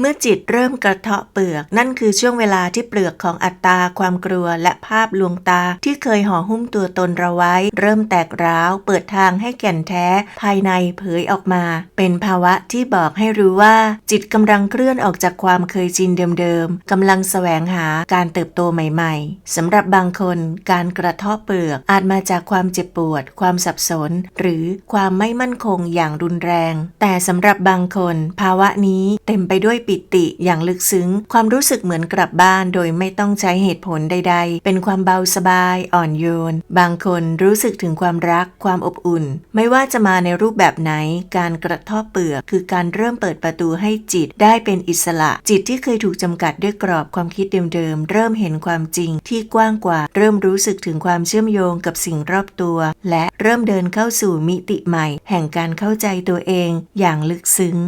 เมื่อจิตเริ่มกระเทาะเปลือก นั่นคือช่วงเวลาที่เปลือกของอัตตา ความกลัว และภาพลวงตาที่เคยห่อหุ้มตัวตนเราไว้ เริ่มแตกร้าว เปิดทางให้แก่นแท้ ภายในเผยออกมา เป็นภาวะที่บอกให้รู้ว่า จิตกำลังเคลื่อนออกจากความเคยชินเดิมๆกำลังแสวงหาการเติบโตใหม่ๆสำหรับบางคนการกระเทาะเปลือกอาจมาจากความเจ็บปวด ความสับสน หรือความไม่มั่นคงอย่างรุนแรง แต่สำหรับบางคน ภาวะนี้เต็มไปด้วยปิติอย่างลึกซึ้ง ความรู้สึกเหมือนกลับบ้านโดยไม่ต้องใช้เหตุผลใด ๆ เป็นความเบาสบายอ่อนโยน บางคนรู้สึกถึงความรักความอบอุ่น ไม่ว่าจะมาในรูปแบบไหน การกระทาะเปลือกคือการเริ่มเปิดประตูให้จิตได้เป็นอิสระ จิตที่เคยถูกจำกัดด้วยกรอบความคิดเดิมๆเริ่มเห็นความจริงที่กว้างกว่า เริ่มรู้สึกถึงความเชื่อมโยงกับสิ่งรอบตัว และเริ่มเดินเข้าสู่มิติใหม่ แห่งการเข้าใจตัวเองอย่างลึกซึ้ง